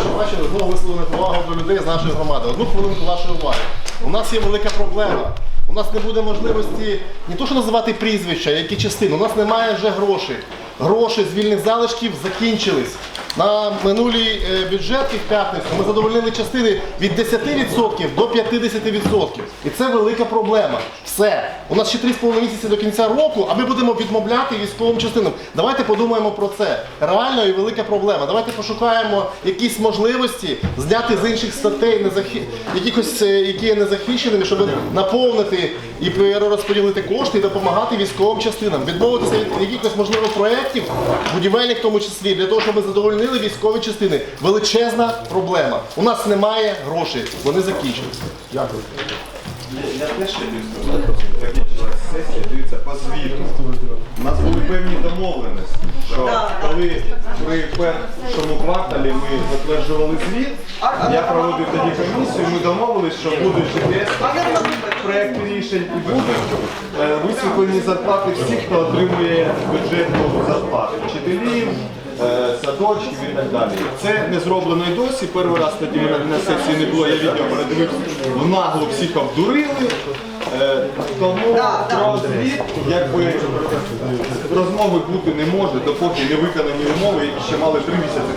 що бачили, знову висловили повагу до людей з нашої громади. Одну хвилинку вашої уваги. У нас є велика проблема. У нас не буде можливості не то, що називати прізвища, які частини. У нас немає вже грошей. Гроші з вільних залишків закінчились. На минулій е, бюджетці в п'ятницю ми задовольнили частини від 10% до 50%. І це велика проблема. Все. У нас ще 3,5 місяці до кінця року, а ми будемо відмовляти військовим частинам. Давайте подумаємо про це. Реально і велика проблема. Давайте пошукаємо якісь можливості зняти з інших статей незахи... якихось, е, які є незахищеними, щоб наповнити і перерозподілити кошти і допомагати військовим частинам. Відмовитися від якихось можливо проєктів, будівельних в тому числі, для того, щоб ми задовольнили військові частини. Величезна проблема. У нас немає грошей, вони закінчилися. Дякую. Я теж дивлюся, певні домовленості, що коли при першому кварталі ми затверджували звіт, я проводив тоді комісію, ми домовились, що будуть ЖДС, проєкти рішень і будуть е, висвітлені зарплати всіх, хто отримує бюджетну зарплату. Вчителів, е, садочків і так далі. Це не зроблено і досі. Перший раз тоді мене на сесії не було, я відео передивився, в нагло всіх обдурили. Е, Тому про звіт, якби розмови бути не може, допоки не виконані умови, які ще мали три місяці.